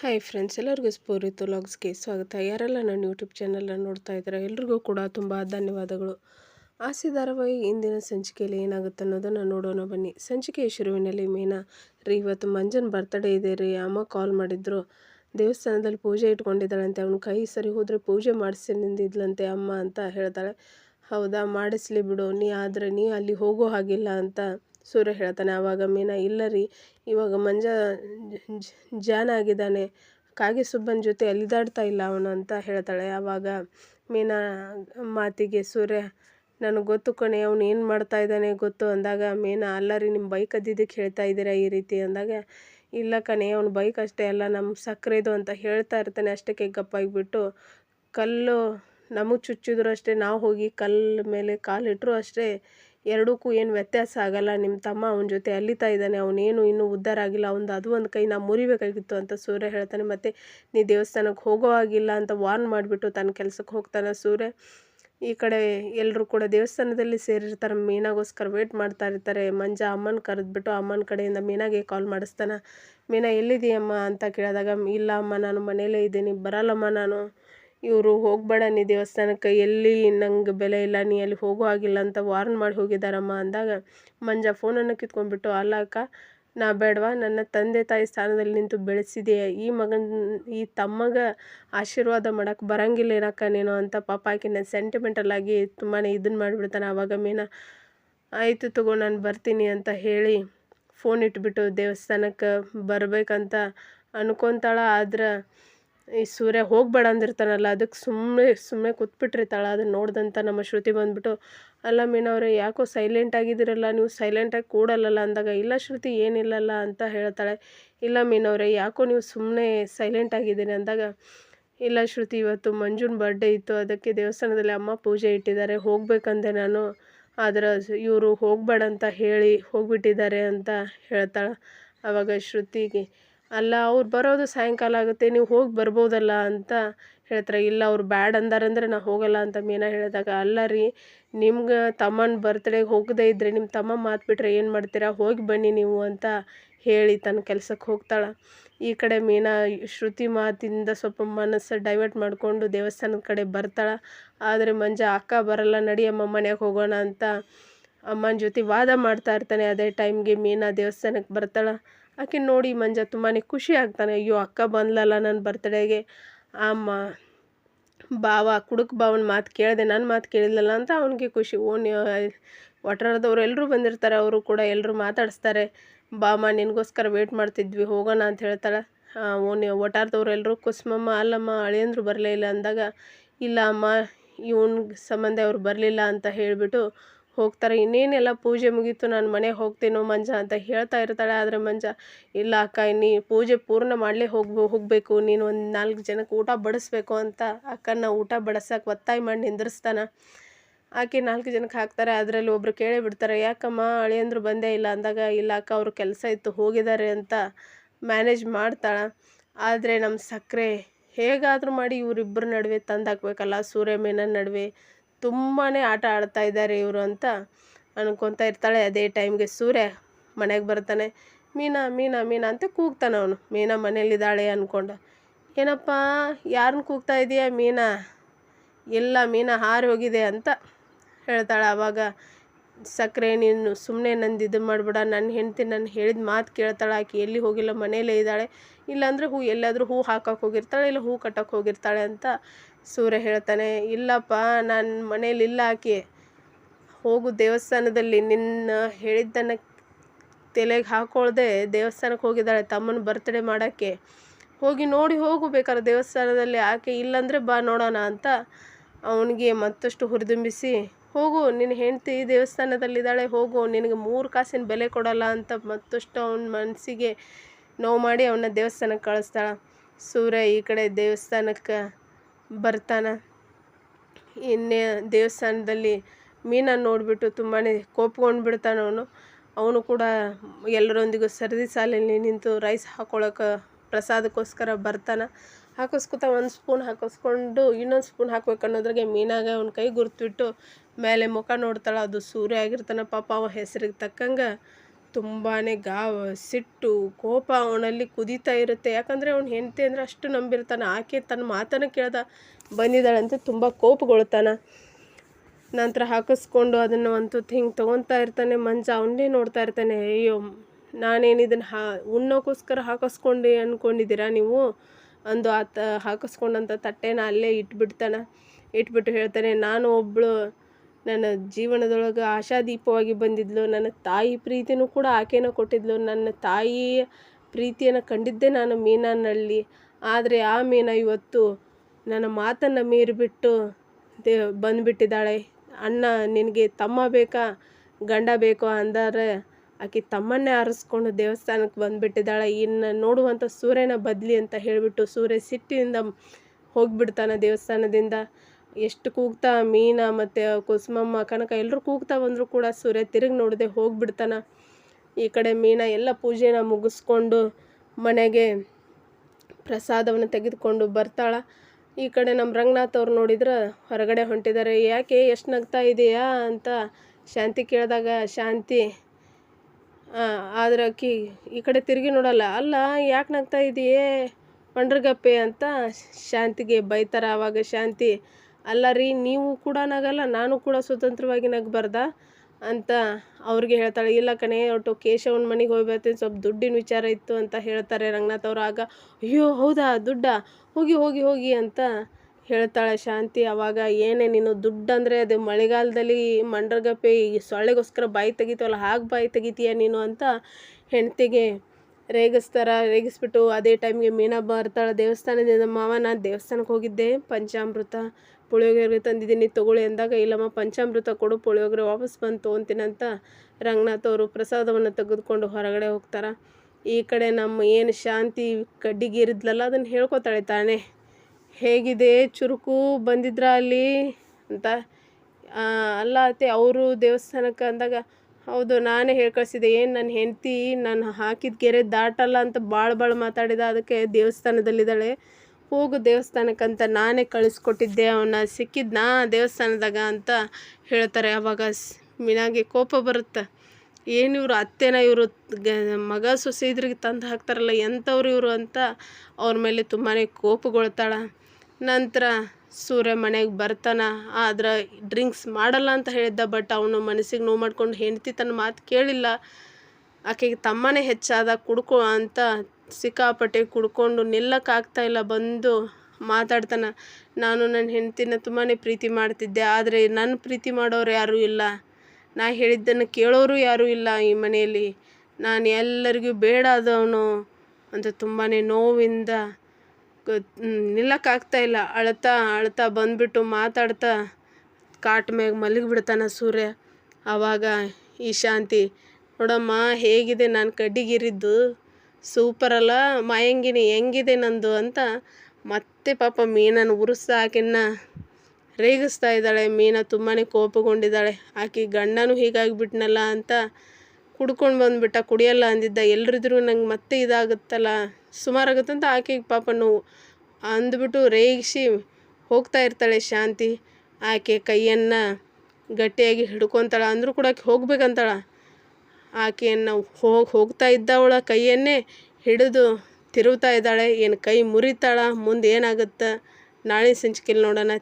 Hi friends ಎಲ್ಲರಿಗೂ ಸ್ಫೂರಿತು ಲಾಗ್ಸ್ಗೆ ಸ್ವಾಗತ. ಯಾರೆಲ್ಲ ನನ್ನ ಯೂಟ್ಯೂಬ್ ಚಾನಲ್ನ ನೋಡ್ತಾ ಇದ್ದಾರೆ, ಎಲ್ರಿಗೂ ಕೂಡ ತುಂಬ ಧನ್ಯವಾದಗಳು. ಆಸೆ ಧಾರಾವಾಹಿ ಇಂದಿನ ಸಂಚಿಕೆಯಲ್ಲಿ ಏನಾಗುತ್ತೆ ಅನ್ನೋದನ್ನು ನೋಡೋಣ ಬನ್ನಿ. ಸಂಚಿಕೆಯ ಶುರುವಿನಲ್ಲಿ ಮೀನಾ, ರೀ, ಇವತ್ತು ಮಂಜನ್ ಬರ್ತಡೇ ಇದೆ ರೀ, ಅಮ್ಮ ಕಾಲ್ ಮಾಡಿದ್ರು. ದೇವಸ್ಥಾನದಲ್ಲಿ ಪೂಜೆ ಇಟ್ಕೊಂಡಿದ್ದಾಳಂತೆ, ಅವನು ಕೈ ಸರಿ ಹೋದರೆ ಪೂಜೆ ಮಾಡಿಸಿ ನಿಂದಿದ್ಲಂತೆ ಅಮ್ಮ ಅಂತ ಹೇಳ್ತಾಳೆ. ಹೌದಾ, ಮಾಡಿಸ್ಲಿ ಬಿಡು, ನೀ ಆದರೆ ನೀ ಅಲ್ಲಿ ಹೋಗೋ ಹಾಗಿಲ್ಲ ಅಂತ. ಸೂರ್ಯ ಹೇಳ್ತಾನೆ ಆವಾಗ ಮೀನಾ ಇಲ್ಲ ರೀ, ಇವಾಗ ಮಂಜ ಜಾನ್ ಆಗಿದ್ದಾನೆ, ಕಾಗೆ ಸುಬ್ಬನ ಜೊತೆ ಅಲಿದಾಡ್ತಾ ಇಲ್ಲ ಅವನು ಅಂತ ಹೇಳ್ತಾಳೆ. ಆವಾಗ ಮೀನಾ ಮಾತಿಗೆ, ಸೂರ್ಯ, ನನಗೆ ಗೊತ್ತು ಕಣೆ, ಅವನು ಏನು ಮಾಡ್ತಾ ಇದ್ದಾನೆ ಗೊತ್ತು? ಅಂದಾಗ, ಮೀನಾ, ಅಲ್ಲ ರೀ ನಿಮ್ಮ ಬೈಕ್ ಅದ್ದಿದ್ದಕ್ಕೆ ಹೇಳ್ತಾ ಇದ್ದೀರಾ ಈ ರೀತಿ? ಅಂದಾಗ, ಇಲ್ಲ ಕಣೆ, ಅವ್ನ ಬೈಕ್ ಅಷ್ಟೇ ಅಲ್ಲ ನಮ್ಮ ಸಕ್ಕರೆದು ಅಂತ ಹೇಳ್ತಾ ಇರ್ತಾನೆ, ಅಷ್ಟಕ್ಕೆ ಗಪ್ಪಾಗಿಬಿಟ್ಟು ಕಲ್ಲು ನಮಗೆ ಚುಚ್ಚಿದ್ರು ಅಷ್ಟೇ, ನಾವು ಹೋಗಿ ಕಲ್ಲು ಮೇಲೆ ಕಾಲಿಟ್ಟರು ಅಷ್ಟೇ ಎರಡಕ್ಕೂ ಏನು ವ್ಯತ್ಯಾಸ ಆಗಲ್ಲ. ನಿಮ್ಮ ತಮ್ಮ ಅವನ ಜೊತೆ ಅಲ್ಲಿತಾ ಇದ್ದಾನೆ. ಅವನೇನು ಇನ್ನೂ ಉದ್ಧಾರ ಆಗಿಲ್ಲ. ಅವನದು ಅದು ಒಂದು ಕೈ ನಾವು ಮುರಿಬೇಕಾಗಿತ್ತು ಅಂತ ಸೂರ್ಯ ಹೇಳ್ತಾನೆ. ಮತ್ತು ನೀ ದೇವಸ್ಥಾನಕ್ಕೆ ಹೋಗೋ ಆಗಿಲ್ಲ ಅಂತ ವಾರ್ನ್ ಮಾಡಿಬಿಟ್ಟು ತನ್ನ ಕೆಲಸಕ್ಕೆ ಹೋಗ್ತಾನೆ ಸೂರ್ಯ. ಈ ಕಡೆ ಎಲ್ಲರೂ ಕೂಡ ದೇವಸ್ಥಾನದಲ್ಲಿ ಸೇರಿರ್ತಾರೆ. ಮೀನಾಗೋಸ್ಕರ ವೇಟ್ ಮಾಡ್ತಾ ಇರ್ತಾರೆ. ಮಂಜ ಅಮ್ಮನ ಕರೆದ್ಬಿಟ್ಟು ಅಮ್ಮನ ಕಡೆಯಿಂದ ಮೀನಾಗೆ ಕಾಲ್ ಮಾಡಿಸ್ತಾನೆ. ಮೀನಾ ಎಲ್ಲಿದೆಯಮ್ಮ ಅಂತ ಕೇಳಿದಾಗ, ಇಲ್ಲ ಅಮ್ಮ, ನಾನು ಮನೇಲೇ ಇದ್ದೀನಿ. ಬರಲ್ಲಮ್ಮ ನಾನು. ಇವರು ಹೋಗಬೇಡ ನೀ ದೇವಸ್ಥಾನಕ್ಕೆ, ಎಲ್ಲಿ ನಂಗೆ ಬೆಲೆ ಇಲ್ಲ, ನೀ ಅಲ್ಲಿ ಹೋಗೋ ಹಾಗಿಲ್ಲ ಅಂತ ವಾರ್ನ್ ಮಾಡಿ ಹೋಗಿದ್ದಾರಮ್ಮ ಅಂದಾಗ ಮಂಜ ಫೋನನ್ನು ಕಿತ್ಕೊಂಡ್ಬಿಟ್ಟು, ಅಲ್ಲ ಅಕ್ಕ, ನಾ ಬೇಡವಾ, ನನ್ನ ತಂದೆ ತಾಯಿ ಸ್ಥಾನದಲ್ಲಿ ನಿಂತು ಬೆಳೆಸಿದೆಯ? ಈ ಮಗನ, ಈ ತಮ್ಮಗ ಆಶೀರ್ವಾದ ಮಾಡೋಕ್ಕೆ ಬರಂಗಿಲ್ಲ ಏನಕ್ಕ ನೀನು ಅಂತ ಪಾಪ ಆಕಿನ ಸೆಂಟಿಮೆಂಟಲ್ ಆಗಿ ತುಂಬಾ ಇದನ್ನು ಮಾಡಿಬಿಡ್ತಾನೆ ಆವಾಗ ಮೀನಾ. ಆಯಿತು ತಗೋ, ನಾನು ಬರ್ತೀನಿ ಅಂತ ಹೇಳಿ ಫೋನ್ ಇಟ್ಬಿಟ್ಟು ದೇವಸ್ಥಾನಕ್ಕೆ ಬರಬೇಕಂತ ಅನ್ಕೊತಾಳ. ಆದ್ರೆ ಈ ಸೂರ್ಯ ಹೋಗಬೇಡ ಅಂದಿರ್ತಾನಲ್ಲ ಅದಕ್ಕೆ ಸುಮ್ಮನೆ ಸುಮ್ಮನೆ ಕೂತ್ಬಿಟ್ಟಿರ್ತಾಳೆ ಅದನ್ನು ನೋಡ್ದಂತ ನಮ್ಮ ಶ್ರುತಿ ಬಂದ್ಬಿಟ್ಟು, ಅಲ್ಲ ಮೀನವ್ರೆ ಯಾಕೋ ಸೈಲೆಂಟ್ ಆಗಿದ್ದೀರಲ್ಲ, ನೀವು ಸೈಲೆಂಟಾಗಿ ಕೂಡಲ್ಲಲ್ಲ ಅಂದಾಗ, ಇಲ್ಲ ಶ್ರುತಿ, ಏನಿಲ್ಲಲ್ಲ ಅಂತ ಹೇಳ್ತಾಳೆ. ಇಲ್ಲ ಮೀನವ್ರೆ ಯಾಕೋ ನೀವು ಸುಮ್ಮನೆ ಸೈಲೆಂಟ್ ಆಗಿದ್ದೀನಿ ಅಂದಾಗ, ಇಲ್ಲ ಶ್ರುತಿ, ಇವತ್ತು ಮಂಜುನ ಬರ್ಡೇ ಇತ್ತು, ಅದಕ್ಕೆ ದೇವಸ್ಥಾನದಲ್ಲಿ ಅಮ್ಮ ಪೂಜೆ ಇಟ್ಟಿದ್ದಾರೆ, ಹೋಗ್ಬೇಕಂದೆ ನಾನು. ಆದ್ರೆ ಇವರು ಹೋಗಬೇಡ ಅಂತ ಹೇಳಿ ಹೋಗ್ಬಿಟ್ಟಿದ್ದಾರೆ ಅಂತ ಹೇಳ್ತಾಳೆ. ಆವಾಗ ಶ್ರುತಿಗೆ ಅಲ್ಲ, ಅವ್ರು ಬರೋದು ಸಾಯಂಕಾಲ ಆಗುತ್ತೆ, ನೀವು ಹೋಗಿ ಬರ್ಬೋದಲ್ಲ ಅಂತ ಹೇಳ್ತಾರೆ. ಇಲ್ಲ, ಅವ್ರು ಬ್ಯಾಡ್ ಅಂದಾರಂದ್ರೆ ನಾ ಹೋಗಲ್ಲ ಅಂತ ಮೀನಾ ಹೇಳಿದಾಗ, ಅಲ್ಲ ರೀ, ನಿಮ್ಗೆ ತಮ್ಮನ ಬರ್ತ್ಡೇಗೆ ಹೋಗದೇ ಇದ್ದರೆ ನಿಮ್ಮ ತಮ್ಮ ಮಾತು ಬಿಟ್ಟರೆ ಏನು ಮಾಡ್ತೀರಾ? ಹೋಗಿ ಬನ್ನಿ ನೀವು ಅಂತ ಹೇಳಿ ತನ್ನ ಕೆಲ್ಸಕ್ಕೆ ಹೋಗ್ತಾಳೆ. ಈ ಕಡೆ ಮೀನಾ ಶ್ರುತಿ ಮಾತಿಂದ ಸ್ವಲ್ಪ ಮನಸ್ಸು ಡೈವರ್ಟ್ ಮಾಡಿಕೊಂಡು ದೇವಸ್ಥಾನದ ಕಡೆ ಬರ್ತಾಳೆ. ಆದರೆ ಮಂಜ, ಅಕ್ಕ ಬರಲ್ಲ, ನಡಿ ಅಮ್ಮ ಮನೆಗೆ ಹೋಗೋಣ ಅಂತ ಅಮ್ಮನ ಜೊತೆ ವಾದ ಮಾಡ್ತಾ ಇರ್ತಾನೆ. ಅದೇ ಟೈಮ್ಗೆ ಮೀನಾ ದೇವಸ್ಥಾನಕ್ಕೆ ಬರ್ತಾಳೆ. ಆಕೆ ನೋಡಿ ಮಂಜ ತುಂಬಾ ಖುಷಿ ಆಗ್ತಾನೆ. ಅಯ್ಯೋ, ಅಕ್ಕ ಬಂದ್ಲಲ್ಲ ನನ್ನ ಬರ್ತಡೇಗೆ ಅಮ್ಮ ಬಾವ ಕುಡುಕ್ ಬಾವನ ಮಾತು ಕೇಳಿದೆ ನನ್ನ ಮಾತು ಕೇಳಿಲ್ಲಲ್ಲ ಅಂತ ಅವನಿಗೆ ಖುಷಿ. ಓನ್ ಒಟ್ರಾರದವ್ರು ಎಲ್ಲರೂ ಬಂದಿರ್ತಾರೆ, ಅವರು ಕೂಡ ಎಲ್ಲರೂ ಮಾತಾಡಿಸ್ತಾರೆ. ಬಾಮ ನಿನಗೋಸ್ಕರ ವೇಟ್ ಮಾಡ್ತಿದ್ವಿ, ಹೋಗೋಣ ಅಂತ ಹೇಳ್ತಾಳೆ. ಓನ್ ಒಟ್ಟಾರದವ್ರು ಎಲ್ಲರೂ ಕುಸುಮಮ್ಮ, ಅಲ್ಲಮ್ಮ ಅಳಿಯಂದ್ರು ಬರಲೇ ಇಲ್ಲ ಅಂದಾಗ, ಇಲ್ಲ ಅಮ್ಮ, ಇವನ್ ಸಂಬಂಧ ಅವ್ರು ಬರಲಿಲ್ಲ ಅಂತ ಹೇಳಿಬಿಟ್ಟು ಹೋಗ್ತಾರೆ. ಇನ್ನೇನೆಲ್ಲ ಪೂಜೆ ಮುಗೀತು, ನಾನು ಮನೆಗೆ ಹೋಗ್ತೀನೋ ಮಂಜ ಅಂತ ಹೇಳ್ತಾ ಇರ್ತಾಳೆ. ಆದರೆ ಮಂಜ, ಇಲ್ಲ ಅಕ್ಕ ನೀ ಪೂಜೆ ಪೂರ್ಣ ಮಾಡಲೇ ಹೋಗ್ಬೋ ಹೋಗಬೇಕು. ನೀನು ಒಂದು ನಾಲ್ಕು ಜನಕ್ಕೆ ಊಟ ಬಡಿಸ್ಬೇಕು ಅಂತ ಅಕ್ಕನ ಊಟ ಬಡಿಸೋಕೆ ಒತ್ತಾಯ ಮಾಡಿ ನಿಂದಿರಿಸ್ತಾನೆ. ಆಕೆ ನಾಲ್ಕು ಜನಕ್ಕೆ ಹಾಕ್ತಾರೆ. ಅದರಲ್ಲಿ ಒಬ್ಬರು ಕೇಳೇ ಬಿಡ್ತಾರೆ, ಯಾಕಮ್ಮ, ಅಳಿಯಂದ್ರು ಬಂದೇ ಇಲ್ಲ. ಅಂದಾಗ, ಇಲ್ಲ ಅಕ್ಕ, ಅವರು ಕೆಲಸ ಇತ್ತು, ಹೋಗಿದ್ದಾರೆ ಅಂತ ಮ್ಯಾನೇಜ್ ಮಾಡ್ತಾಳೆ. ಆದರೆ ನಮ್ಮ ಸಕ್ಕರೆ ಹೇಗಾದರೂ ಮಾಡಿ ಇವರಿಬ್ಬರ ನಡುವೆ ತಂದು ಹಾಕ್ಬೇಕಲ್ಲ ಸೂರ್ಯ ಮೇನನ ನಡುವೆ. ತುಂಬಾ ಆಟ ಆಡ್ತಾ ಇದ್ದಾರೆ ಇವರು ಅಂತ ಅನ್ಕೊತಾ ಇರ್ತಾಳೆ. ಅದೇ ಟೈಮ್ಗೆ ಸೂರ್ಯ ಮನೆಗೆ ಬರ್ತಾನೆ. ಮೀನಾ ಮೀನಾ ಮೀನಾ ಅಂತ ಕೂಗ್ತಾನೆ ಅವನು. ಮೀನಾ ಮನೇಲಿದ್ದಾಳೆ ಅಂದ್ಕೊಂಡು ಏನಪ್ಪ ಯಾರನ್ನ ಕೂಗ್ತಾ ಇದೆಯಾ ಮೀನಾ? ಎಲ್ಲ ಮೀನಾ ಹಾರಿ ಹೋಗಿದೆ ಅಂತ ಹೇಳ್ತಾಳೆ. ಆವಾಗ ಸಕ್ಕರೆ ನೀನು ಸುಮ್ಮನೆ ನಂದು ಇದು ಮಾಡಿಬಿಡ. ನನ್ನ ಹೆಂಡ್ತಿ ನನ್ನ ಹೇಳಿದ ಮಾತು ಕೇಳ್ತಾಳೆ. ಆಕೆ ಎಲ್ಲಿ ಹೋಗಿಲ್ಲ? ಮನೇಲೇ ಇದ್ದಾಳೆ. ಇಲ್ಲಾಂದರೆ ಹೂ, ಎಲ್ಲಾದರೂ ಹೂ ಹಾಕೋಕೆ ಹೋಗಿರ್ತಾಳೆ, ಇಲ್ಲ ಹೂ ಕಟ್ಟೋಕೆ ಹೋಗಿರ್ತಾಳೆ ಅಂತ ಸೂರ್ಯ ಹೇಳ್ತಾನೆ, ಇಲ್ಲಪ್ಪ, ನಾನು ಮನೇಲಿ ಇಲ್ಲ ಆಕೆ. ಹೋಗು ದೇವಸ್ಥಾನದಲ್ಲಿ, ನಿನ್ನ ಹೇಳಿದ್ದನ್ನು ತಲೆಗೆ ಹಾಕೊಳ್ದೆ ದೇವಸ್ಥಾನಕ್ಕೆ ಹೋಗಿದ್ದಾಳೆ, ತಮ್ಮನ ಬರ್ತ್ಡೇ ಮಾಡೋಕ್ಕೆ. ಹೋಗಿ ನೋಡಿ ಹೋಗು ಬೇಕಾದ್ರೆ ದೇವಸ್ಥಾನದಲ್ಲಿ, ಆಕೆ ಇಲ್ಲಂದರೆ ಬಾ ನೋಡೋಣ ಅಂತ ಅವನಿಗೆ ಮತ್ತಷ್ಟು ಹುರಿದುಂಬಿಸಿ, ಹೋಗು ನಿನ್ನ ಹೆಂಡತಿ ದೇವಸ್ಥಾನದಲ್ಲಿದ್ದಾಳೆ, ಹೋಗು, ನಿನಗೆ ಮೂರು ಕಾಸಿನ ಬೆಲೆ ಕೊಡಲ್ಲ ಅಂತ ಮತ್ತಷ್ಟು ಅವನ ಮನಸ್ಸಿಗೆ ನೋವು ಮಾಡಿ ಅವನ್ನ ದೇವಸ್ಥಾನಕ್ಕೆ ಕಳಿಸ್ತಾಳೆ. ಸೂರ್ಯ ಈ ಕಡೆ ದೇವಸ್ಥಾನಕ್ಕೆ ಬರ್ತಾನೆ. ಇನ್ನೇ ದೇವಸ್ಥಾನದಲ್ಲಿ ಮೀನನ್ನು ನೋಡಿಬಿಟ್ಟು ತುಂಬಾ ಕೋಪ್ಕೊಂಡು ಬಿಡ್ತಾನೆ ಅವನು. ಅವನು ಕೂಡ ಎಲ್ಲರೊಂದಿಗೂ ಸರದಿ ಸಾಲಲ್ಲಿ ನಿಂತು ರೈಸ್ ಹಾಕೊಳಕ್ಕೆ ಪ್ರಸಾದಕ್ಕೋಸ್ಕರ ಬರ್ತಾನೆ. ಹಾಕಿಸ್ಕೊತ ಒಂದು ಸ್ಪೂನ್ ಹಾಕಿಸ್ಕೊಂಡು ಇನ್ನೊಂದು ಸ್ಪೂನ್ ಹಾಕ್ಬೇಕು ಅನ್ನೋದ್ರಾಗೆ ಮೀನಾಗ ಅವ್ನ ಕೈ ಗುರ್ತಿಟ್ಟು ಮೇಲೆ ಮುಖ ನೋಡ್ತಾಳೆ. ಅದು ಸೂರ್ಯ ಆಗಿರ್ತಾನೆ ಪಾಪ, ಅವ ಹೆಸರಿಗೆ ತಕ್ಕಂಗೆ. ತುಂಬಾ ಗಾವ, ಸಿಟ್ಟು, ಕೋಪ ಅವನಲ್ಲಿ ಕುದೀತಾ ಇರುತ್ತೆ. ಯಾಕಂದರೆ ಅವ್ನ ಹೆಂಡತಿ ಅಂದರೆ ಅಷ್ಟು ನಂಬಿರ್ತಾನೆ. ಆಕೆ ತನ್ನ ಮಾತನ್ನು ಕೇಳ್ದ ಬಂದಿದ್ದಾಳಂತೆ ತುಂಬ ಕೋಪಗೊಳ್ತಾನೆ. ನಂತರ ಹಾಕಿಸ್ಕೊಂಡು ಅದನ್ನು ಒಂದು ಹಿಂಗೆ ತೊಗೊತಾ ಇರ್ತಾನೆ. ಮಂಜ ಅವನ್ನೇ ನೋಡ್ತಾ ಇರ್ತಾನೆ. ಅಯ್ಯೋ, ನಾನೇನು ಇದನ್ನು ಹಾ ಉಣ್ಣೋಕ್ಕೋಸ್ಕರ ಹಾಕಿಸ್ಕೊಂಡು ಅಂದ್ಕೊಂಡಿದ್ದೀರಾ ನೀವು? ಅಂದು ಆತ ಹಾಕಿಸ್ಕೊಂಡಂಥ ತಟ್ಟೆನ ಅಲ್ಲೇ ಇಟ್ಬಿಡ್ತಾನೆ. ಇಟ್ಬಿಟ್ಟು ಹೇಳ್ತಾನೆ, ನಾನು ಒಬ್ಬಳು ನನ್ನ ಜೀವನದೊಳಗೆ ಆಶಾದೀಪವಾಗಿ ಬಂದಿದ್ಲು, ನನ್ನ ತಾಯಿ ಪ್ರೀತಿನೂ ಕೂಡ ಆಕೆನ ಕೊಟ್ಟಿದ್ಲು. ನನ್ನ ತಾಯಿಯ ಪ್ರೀತಿಯನ್ನು ಕಂಡಿದ್ದೇ ನಾನು ಮೀನಾನಲ್ಲಿ ಆದರೆ ಆ ಮೀನ ಇವತ್ತು ನನ್ನ ಮಾತನ್ನು ಮೀರಿಬಿಟ್ಟು ದೇ, ಬಂದುಬಿಟ್ಟಿದ್ದಾಳೆ. ಅಣ್ಣ, ನಿನಗೆ ತಮ್ಮ ಬೇಕಾ, ಗಂಡ ಬೇಕೋ ಅಂದರೆ. ಆಕೆ ತಮ್ಮನ್ನೇ ಆರಿಸ್ಕೊಂಡು ದೇವಸ್ಥಾನಕ್ಕೆ ಬಂದುಬಿಟ್ಟಿದ್ದಾಳೆ. ಇನ್ನು ನೋಡುವಂಥ ಸೂರ್ಯನ ಬದಲಿ ಅಂತ ಹೇಳಿಬಿಟ್ಟು ಸೂರ್ಯ ಸಿಟ್ಟಿನಿಂದ ಹೋಗಿಬಿಡ್ತಾನೆ ದೇವಸ್ಥಾನದಿಂದ. ಎಷ್ಟು ಕೂಗ್ತಾ ಮೀನಾ ಮತ್ತು ಕುಸುಮಮ್ಮ, ಕನಕ ಎಲ್ಲರೂ ಕೂಗ್ತಾ ಬಂದರೂ ಕೂಡ ಸೂರ್ಯ ತಿರುಗಿ ನೋಡದೆ ಹೋಗಿಬಿಡ್ತಾನ. ಈ ಕಡೆ ಮೀನಾ ಎಲ್ಲ ಪೂಜೆನ ಮುಗಿಸ್ಕೊಂಡು ಮನೆಗೆ ಪ್ರಸಾದವನ್ನು ತೆಗೆದುಕೊಂಡು ಬರ್ತಾಳೆ. ಈ ಕಡೆ ನಮ್ಮ ರಂಗನಾಥ್ ಅವ್ರು ನೋಡಿದ್ರೆ ಹೊರಗಡೆ ಹೊಂಟಿದ್ದಾರೆ ಯಾಕೆ ಎಷ್ಟು ನಗ್ತಾ ಇದೆಯಾ? ಅಂತ ಶಾಂತಿ ಕೇಳಿದಾಗ, ಶಾಂತಿ ಆದ್ರೆ ಅಕ್ಕಿ ಈ ಕಡೆ ತಿರುಗಿ ನೋಡಲ್ಲ. ಅಲ್ಲ, ಯಾಕೆ ನಗ್ತಾ ಇದೆಯೇ? ಪಂಡ್ರಗಪ್ಪೆ ಅಂತ ಶಾಂತಿಗೆ ಬೈತಾರೆ. ಆವಾಗ ಶಾಂತಿ ಅಲ್ಲ ರೀ, ನೀವು ಕೂಡ ನಗಲ್ಲ, ನಾನು ಕೂಡ ಸ್ವತಂತ್ರವಾಗಿ ನಗಬಾರ್ದ? ಅಂತ ಅವ್ರಿಗೆ ಹೇಳ್ತಾಳೆ, ಇಲ್ಲ ಕಣೆ, ಒಟ್ಟು ಕೇಶವನ ಮನೆಗೆ ಹೋಗಿ ಸ್ವಲ್ಪ ದುಡ್ಡಿನ ವಿಚಾರ ಇತ್ತು ಅಂತ ಹೇಳ್ತಾರೆ ರಂಗನಾಥ್ ಅವರು. ಆಗ, ಅಯ್ಯೋ, ಹೌದಾ, ದುಡ್ಡ? ಹೋಗಿ ಹೋಗಿ ಹೋಗಿ ಅಂತ ಹೇಳ್ತಾಳೆ ಶಾಂತಿ. ಅವಾಗ ಏನೇ ನೀನು ದುಡ್ಡು ಅಂದರೆ ಅದು ಮಳೆಗಾಲದಲ್ಲಿ ಮಂಡ್ರಗಪ್ಪೆ ಈ ಸೊಳ್ಳೆಗೋಸ್ಕರ ಬಾಯಿ ತೆಗಿತೀವಲ್ಲ, ಹಾಗೆ ಬಾಯಿ ತೆಗಿತೀಯ ನೀನು ಅಂತ ಹೆಂಡ್ತಿಗೆ ರೇಗಿಸ್ತಾರ. ರೇಗಿಸ್ಬಿಟ್ಟು ಅದೇ ಟೈಮ್ಗೆ ಮೀನಾ ಬರ್ತಾಳೆ ದೇವಸ್ಥಾನದಿಂದ. ಮಾವ ನಾನು ದೇವಸ್ಥಾನಕ್ಕೆ ಹೋಗಿದ್ದೆ ಪಂಚಾಮೃತ. ಪುಳಿಯೋಗರೆ ತಂದಿದ್ದೀನಿ, ತೊಗೊಳ್ಳಿ ಅಂದಾಗ, ಇಲ್ಲಮ್ಮ, ಪಂಚಾಮೃತ ಕೊಡು, ಪುಳಿಯೋಗರೆ ವಾಪಸ್ ಬಂದು ತೊಗೊತೀನಿ ಅಂತ ರಂಗನಾಥ್ ಅವರು ಪ್ರಸಾದವನ್ನು ತೆಗೆದುಕೊಂಡು ಹೊರಗಡೆ ಹೋಗ್ತಾರೆ. ಈ ಕಡೆ ನಮ್ಮ ಏನು ಶಾಂತಿ ಕಡ್ಡಿಗೇರಿದ್ಲಲ್ಲ ಅದನ್ನು ಹೇಳ್ಕೊತಾಳೆ ತಾನೇ. ಹೇಗಿದೆ ಚುರುಕು ಬಂದಿದ್ರ ಅಲ್ಲಿ ಅಂತ. ಅಲ್ಲ ಅತ್ತೆ, ಅವರು ದೇವಸ್ಥಾನಕ್ಕೆ ಅಂದಾಗ, ಹೌದು, ನಾನೇ ಹೇಳಿ ಕಳಿಸಿದೆ ಏನು ನನ್ನ ಹೆಂಡತಿ, ನಾನು ಹಾಕಿದ ಗೆರೆ ದಾಟಲ್ಲ ಅಂತ ಭಾಳ ಭಾಳ ಮಾತಾಡಿದ, ಅದಕ್ಕೆ ದೇವಸ್ಥಾನದಲ್ಲಿದ್ದಾಳೆ. ಹೋಗು ದೇವಸ್ಥಾನಕ್ಕಂತ ನಾನೇ ಕಳಿಸ್ಕೊಟ್ಟಿದ್ದೆ ಅವನ್ನ ಸಿಕ್ಕಿದ್ನಾ ದೇವಸ್ಥಾನದಾಗ ಅಂತ ಹೇಳ್ತಾರೆ. ಅವಾಗ ಮೀನಾಗೆ ಕೋಪ ಬರುತ್ತೆ. ಏನು ಇವರು ಅತ್ತೆನ ಇವರು ಮಗ ಸೊಸೆ ಇದ್ರಿಗೆ ತಂದು ಹಾಕ್ತಾರಲ್ಲ, ಎಂಥವ್ರು ಇವರು ಅಂತ ಅವ್ರ ಮೇಲೆ ತುಂಬಾ ಕೋಪಗೊಳ್ತಾಳೆ. ನಂತರ ಸೂರ್ಯ ಮನೆಗೆ ಬರ್ತಾನೆ, ಆದ್ರೆ ಡ್ರಿಂಕ್ಸ್ ಮಾಡಲ್ಲ ಅಂತ ಹೇಳಿದ್ದ, ಬಟ್ ಅವನು ಮನಸ್ಸಿಗೆ ನೋವು ಮಾಡ್ಕೊಂಡು ಹೆಂಡ್ತಿ ತನ್ನ ಮಾತು ಕೇಳಿಲ್ಲ. ಆಕೆಗೆ ತಮ್ಮನೇ ಹೆಚ್ಚಾದ ಕುಡ್ಕೊ ಅಂತ ಸಿಕ್ಕಾಪಟ್ಟೆ ಕುಡ್ಕೊಂಡು ನಿಲ್ಲಕ್ಕಾಗ್ತಾ ಇಲ್ಲ, ಬಂದು ಮಾತಾಡ್ತಾನೆ. ನಾನು ನನ್ನ ಹೆಂಡ್ತಿನ ತುಂಬಾ ಪ್ರೀತಿ ಮಾಡ್ತಿದ್ದೆ, ಆದರೆ ನನ್ನ ಪ್ರೀತಿ ಮಾಡೋರು ಯಾರೂ ಇಲ್ಲ. ನಾ ಹೇಳಿದ್ದನ್ನು ಕೇಳೋರು ಯಾರೂ ಇಲ್ಲ ಈ ಮನೆಯಲ್ಲಿ. ನಾನು ಎಲ್ಲರಿಗೂ ಬೇಡ ಆದವನು ಅಂತ ತುಂಬಾ ನೋವಿಂದ ನಿಲ್ಲಕ್ಕಾಗ್ತಾ ಇಲ್ಲ. ಅಳ್ತಾ ಅಳ್ತಾ ಬಂದುಬಿಟ್ಟು ಮಾತಾಡ್ತಾ ಕಾಟ್ ಮ್ಯಾಗ ಮಲಗಿಬಿಡ್ತಾನೆ ಸೂರ್ಯ. ಆವಾಗ ಈ ಶಾಂತಿ, ನೋಡಮ್ಮ ಹೇಗಿದೆ ನಾನು ಕಡ್ಡಿಗಿರಿದ್ದು? ಸೂಪರ್ ಅಲ್ಲ ಮಾಯಂಗಿನಿ ಹೆಂಗಿದೆ ನಂದು ಅಂತ ಮತ್ತೆ ಪಾಪ ಮೀನನ್ನು ಉರಿಸ್ತಾ ಆಕೆನ ರೇಗಿಸ್ತಾ ಇದ್ದಾಳೆ. ಮೀನ ತುಂಬಾ ಕೋಪಗೊಂಡಿದ್ದಾಳೆ. ಆಕೆ ಗಂಡನೂ ಹೀಗಾಗಿಬಿಟ್ನಲ್ಲ ಅಂತ ಕುಡ್ಕೊಂಡು ಬಂದುಬಿಟ್ಟ, ಕುಡಿಯಲ್ಲ ಅಂದಿದ್ದ. ಎಲ್ರಿದ್ರು ನಂಗೆ ಮತ್ತೆ ಇದಾಗುತ್ತಲ್ಲ. ಸುಮಾರಾಗುತ್ತೆ ಅಂತ ಆಕೆಗೆ ಪಾಪ ನೋವು ಅಂದ್ಬಿಟ್ಟು ರೇಗಿಸಿ ಹೋಗ್ತಾ ಇರ್ತಾಳೆ ಶಾಂತಿ. ಆಕೆ ಕೈಯನ್ನು ಗಟ್ಟಿಯಾಗಿ ಹಿಡ್ಕೊತಾಳೆ. ಅಂದರೂ ಕೂಡ ಆಕೆ ಹೋಗ್ಬೇಕಂತಾಳ. ಆಕೆಯನ್ನು ಹೋಗಿ, ಹೋಗ್ತಾ ಇದ್ದವಳ ಕೈಯನ್ನೇ ಹಿಡಿದು ತಿರುವ್ತಾ ಇದ್ದಾಳೆ. ಏನು ಕೈ ಮುರಿತಾಳ? ಮುಂದೆ ಏನಾಗುತ್ತೆ ನಾಳೆ ಸಂಚಿಕೆಯಲ್ಲಿ ನೋಡೋಣ.